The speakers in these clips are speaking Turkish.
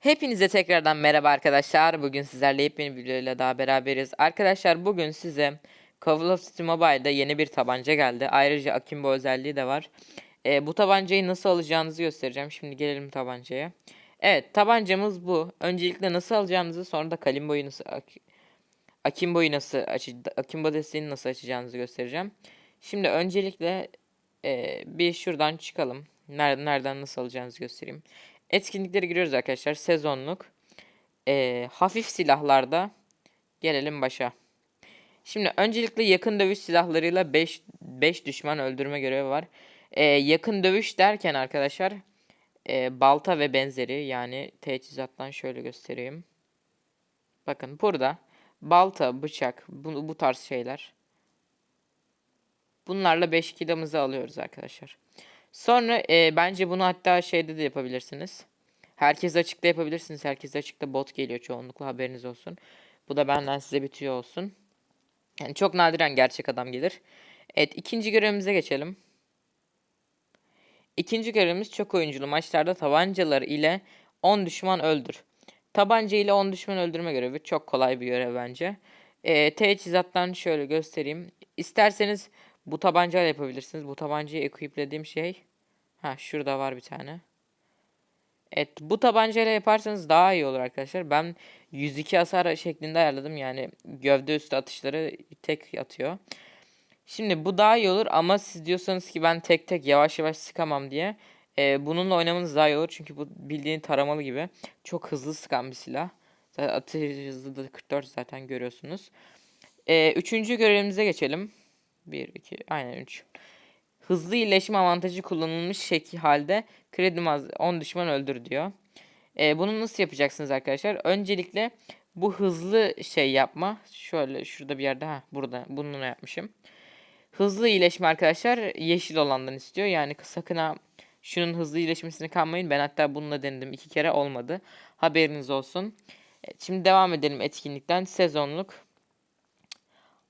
Hepinize tekrardan merhaba arkadaşlar. Bugün sizlerle yepyeni bir videoyla daha beraberiz. Arkadaşlar bugün size Call of Duty Mobile'da yeni bir tabanca geldi. Ayrıca Akimbo özelliği de var. Ee, bu tabancayı nasıl alacağınızı göstereceğim. Şimdi gelelim tabancaya. Evet tabancamız bu. Öncelikle nasıl alacağınızı sonra da Kalimbo'yu nasıl Ak- Akimbo'yu nasıl açı Akimbo desteğini nasıl açacağınızı göstereceğim. Şimdi öncelikle e, bir şuradan çıkalım. Nereden, nereden nasıl alacağınızı göstereyim. Etkinliklere giriyoruz arkadaşlar. Sezonluk. Ee, hafif silahlarda gelelim başa. Şimdi öncelikle yakın dövüş silahlarıyla 5 5 düşman öldürme görevi var. Ee, yakın dövüş derken arkadaşlar e, balta ve benzeri yani teçhizattan şöyle göstereyim. Bakın burada balta, bıçak bu, bu tarz şeyler. Bunlarla 5 kilomızı alıyoruz arkadaşlar. Sonra e, bence bunu hatta şeyde de yapabilirsiniz. Herkes açıkta yapabilirsiniz. Herkes açıkta bot geliyor çoğunlukla haberiniz olsun. Bu da benden size bitiyor olsun. Yani çok nadiren gerçek adam gelir. Evet ikinci görevimize geçelim. İkinci görevimiz çok oyunculu maçlarda tabancalar ile 10 düşman öldür. Tabanca ile 10 düşman öldürme görevi çok kolay bir görev bence. E, teçhizattan şöyle göstereyim. İsterseniz bu tabancayla yapabilirsiniz. Bu tabancayı equiplediğim şey. Ha şurada var bir tane. Evet bu tabancayla yaparsanız daha iyi olur arkadaşlar. Ben 102 hasar şeklinde ayarladım. Yani gövde üstü atışları tek atıyor. Şimdi bu daha iyi olur ama siz diyorsanız ki ben tek tek yavaş yavaş sıkamam diye. e, bununla oynamanız daha iyi olur. Çünkü bu bildiğin taramalı gibi. Çok hızlı sıkan bir silah. Zaten atış hızı da 44 zaten görüyorsunuz. E, üçüncü görevimize geçelim. 1, 2, aynen 3. Hızlı iyileşme avantajı kullanılmış şekil halde kredi maz- 10 düşman öldür diyor. Ee, bunu nasıl yapacaksınız arkadaşlar? Öncelikle bu hızlı şey yapma. Şöyle şurada bir yerde ha burada bununla yapmışım. Hızlı iyileşme arkadaşlar yeşil olandan istiyor. Yani sakın ha şunun hızlı iyileşmesini kanmayın. Ben hatta bununla denedim. iki kere olmadı. Haberiniz olsun. Evet, şimdi devam edelim etkinlikten. Sezonluk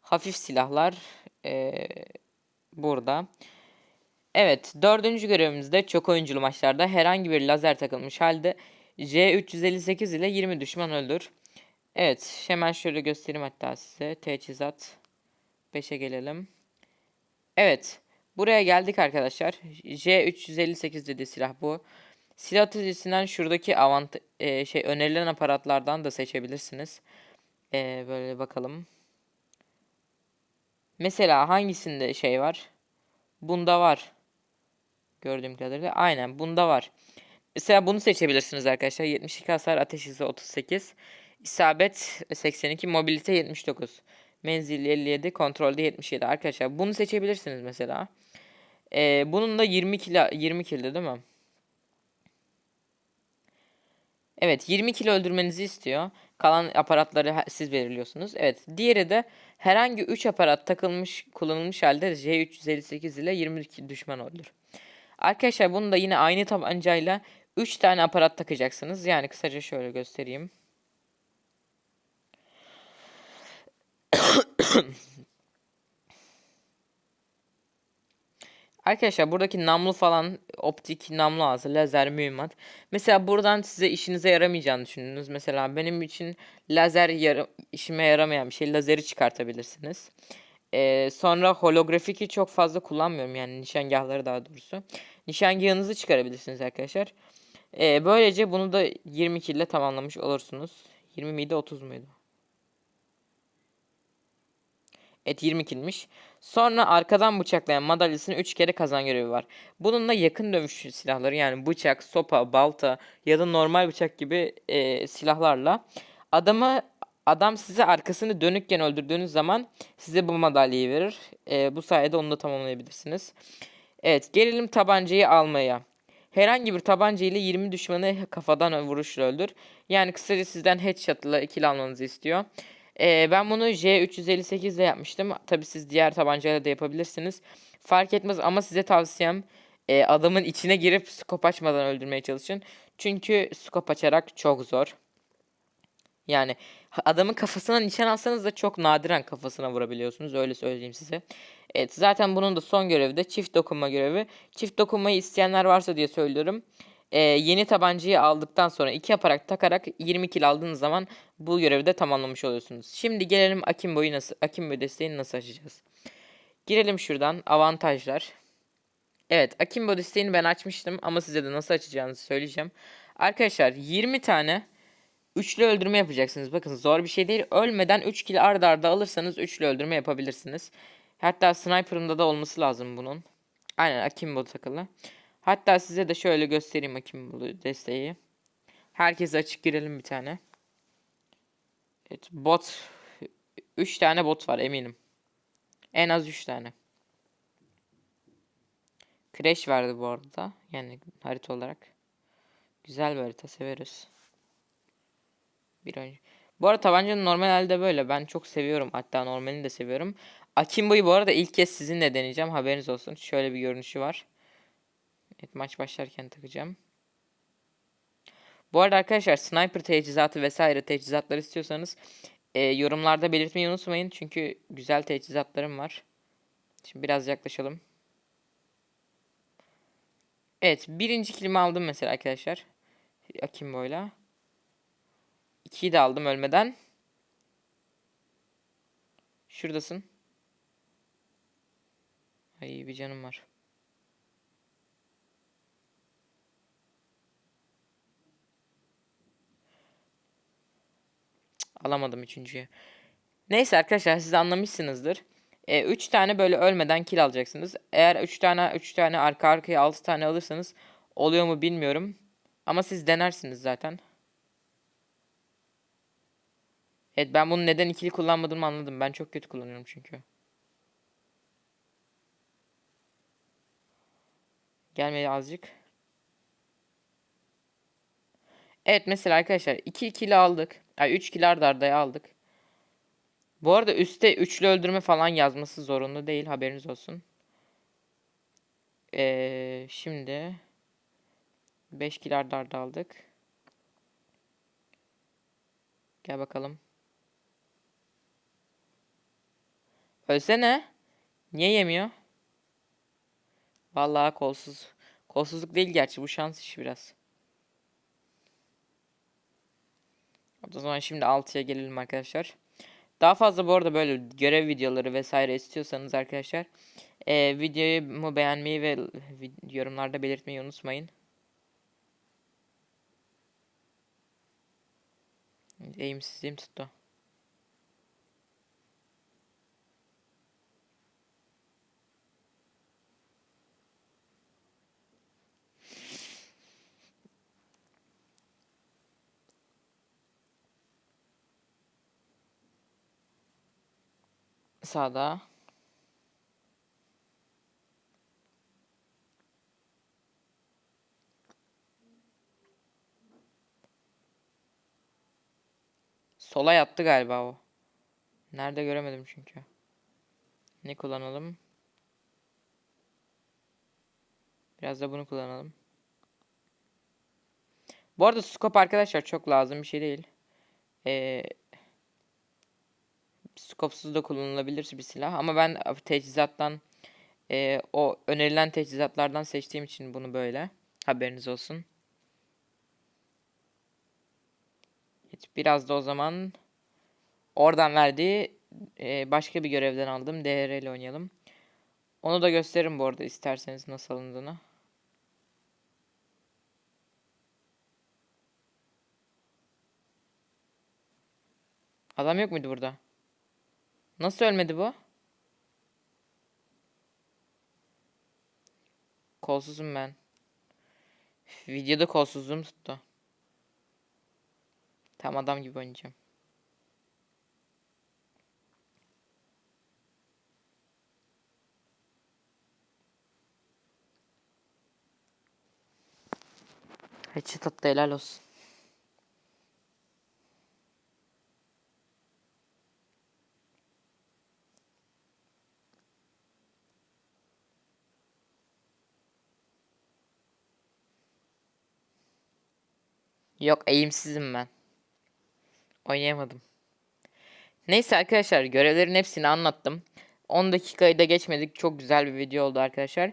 hafif silahlar ee, burada. Evet, dördüncü görevimizde çok oyunculu maçlarda herhangi bir lazer takılmış halde J358 ile 20 düşman öldür. Evet, hemen şöyle göstereyim hatta size. Teçhizat 5'e gelelim. Evet, buraya geldik arkadaşlar. J358 dediği silah bu. Silah atıcısından şuradaki avant e, şey önerilen aparatlardan da seçebilirsiniz. E, böyle bakalım. Mesela hangisinde şey var? Bunda var. Gördüğüm kadarıyla. Aynen bunda var. Mesela bunu seçebilirsiniz arkadaşlar. 72 hasar, ateş hızı 38. İsabet 82, mobilite 79. Menzil 57, kontrolde 77. Arkadaşlar bunu seçebilirsiniz mesela. Ee, bunun da 20 kilo 20 kilde değil mi? Evet 20 kilo öldürmenizi istiyor. Kalan aparatları siz belirliyorsunuz. Evet diğeri de herhangi 3 aparat takılmış kullanılmış halde J358 ile 22 düşman öldür. Arkadaşlar bunu da yine aynı tabancayla 3 tane aparat takacaksınız. Yani kısaca şöyle göstereyim. Arkadaşlar buradaki namlu falan optik namlu ağzı, lazer, mühimmat. Mesela buradan size işinize yaramayacağını düşündünüz. Mesela benim için lazer yara- işime yaramayan bir şey. Lazeri çıkartabilirsiniz. Ee, sonra holografiki çok fazla kullanmıyorum yani nişangahları daha doğrusu. Nişangahınızı çıkarabilirsiniz arkadaşlar. Ee, böylece bunu da 22 ile tamamlamış olursunuz. 20 miydi 30 muydu? Evet 20 kilmiş. Sonra arkadan bıçaklayan madalyasını 3 kere kazan görevi var. Bununla yakın dövüş silahları yani bıçak, sopa, balta ya da normal bıçak gibi e, silahlarla adamı adam size arkasını dönükken öldürdüğünüz zaman size bu madalyayı verir. E, bu sayede onu da tamamlayabilirsiniz. Evet gelelim tabancayı almaya. Herhangi bir tabanca ile 20 düşmanı kafadan vuruşla öldür. Yani kısaca sizden headshot ile kill almanızı istiyor. Ee, ben bunu J358 ile yapmıştım. Tabi siz diğer tabancayla da yapabilirsiniz. Fark etmez ama size tavsiyem e, adamın içine girip skop açmadan öldürmeye çalışın. Çünkü skop açarak çok zor. Yani adamın kafasına nişan alsanız da çok nadiren kafasına vurabiliyorsunuz. Öyle söyleyeyim size. Evet zaten bunun da son görevi de çift dokunma görevi. Çift dokunmayı isteyenler varsa diye söylüyorum. e, yeni tabancayı aldıktan sonra iki yaparak takarak 20 kill aldığınız zaman bu görevi de tamamlamış oluyorsunuz. Şimdi gelelim Akimbo'yu nasıl Akimbo desteğini nasıl açacağız? Girelim şuradan avantajlar. Evet Akimbo desteğini ben açmıştım ama size de nasıl açacağınızı söyleyeceğim. Arkadaşlar 20 tane üçlü öldürme yapacaksınız. Bakın zor bir şey değil. Ölmeden 3 kill arda arda alırsanız üçlü öldürme yapabilirsiniz. Hatta sniper'ımda da olması lazım bunun. Aynen Akimbo takılı. Hatta size de şöyle göstereyim Akimbo desteği. Herkese açık girelim bir tane. Evet bot 3 tane bot var eminim. En az 3 tane. Crash verdi bu arada. Yani harita olarak. Güzel bir harita severiz. Bir önce. Bu arada tabancanın normal halde böyle. Ben çok seviyorum. Hatta normalini de seviyorum. Akimbo'yu bu arada ilk kez sizinle deneyeceğim. Haberiniz olsun. Şöyle bir görünüşü var. Evet maç başlarken takacağım. Bu arada arkadaşlar sniper teçhizatı vesaire teçhizatlar istiyorsanız e, yorumlarda belirtmeyi unutmayın. Çünkü güzel teçhizatlarım var. Şimdi biraz yaklaşalım. Evet birinci kilimi aldım mesela arkadaşlar. Akimbo'yla. İkiyi de aldım ölmeden. Şuradasın. Ay bir canım var. Alamadım üçüncüyü. Neyse arkadaşlar siz anlamışsınızdır. 3 tane böyle ölmeden kill alacaksınız. Eğer 3 tane 3 tane arka arkaya 6 tane alırsanız oluyor mu bilmiyorum. Ama siz denersiniz zaten. Evet ben bunu neden ikili kullanmadığımı anladım. Ben çok kötü kullanıyorum çünkü. Gelmedi azıcık. Evet mesela arkadaşlar 2 ikili aldık. Ay 3 kill arda aldık. Bu arada üstte üçlü öldürme falan yazması zorunlu değil. Haberiniz olsun. Ee, şimdi 5 kill arda arda aldık. Gel bakalım. Ölsene. Niye yemiyor? Vallahi kolsuz. Kolsuzluk değil gerçi bu şans işi biraz. O zaman şimdi 6'ya gelelim arkadaşlar. Daha fazla bu arada böyle görev videoları vesaire istiyorsanız arkadaşlar e, videoyu beğenmeyi ve yorumlarda belirtmeyi unutmayın. Eğimsizliğim tuttu. Sağda. Sola yattı galiba o. Nerede göremedim çünkü. Ne kullanalım? Biraz da bunu kullanalım. Bu arada scope arkadaşlar çok lazım bir şey değil. Ee, skopsuz da kullanılabilir bir silah. Ama ben teçhizattan e, o önerilen teçhizatlardan seçtiğim için bunu böyle. Haberiniz olsun. Biraz da o zaman oradan verdiği e, başka bir görevden aldım. DR ile oynayalım. Onu da gösteririm bu arada isterseniz nasıl alındığını. Adam yok muydu burada? Nasıl ölmedi bu? Kolsuzum ben. Videoda kolsuzluğum tuttu. Tam adam gibi oynayacağım. Headshot attı helal olsun. Yok eğimsizim ben. Oynayamadım. Neyse arkadaşlar görevlerin hepsini anlattım. 10 dakikayı da geçmedik. Çok güzel bir video oldu arkadaşlar.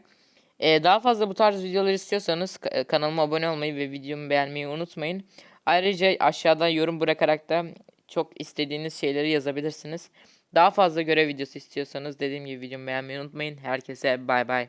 Ee, daha fazla bu tarz videolar istiyorsanız ka- kanalıma abone olmayı ve videomu beğenmeyi unutmayın. Ayrıca aşağıda yorum bırakarak da çok istediğiniz şeyleri yazabilirsiniz. Daha fazla görev videosu istiyorsanız dediğim gibi videomu beğenmeyi unutmayın. Herkese bay bay.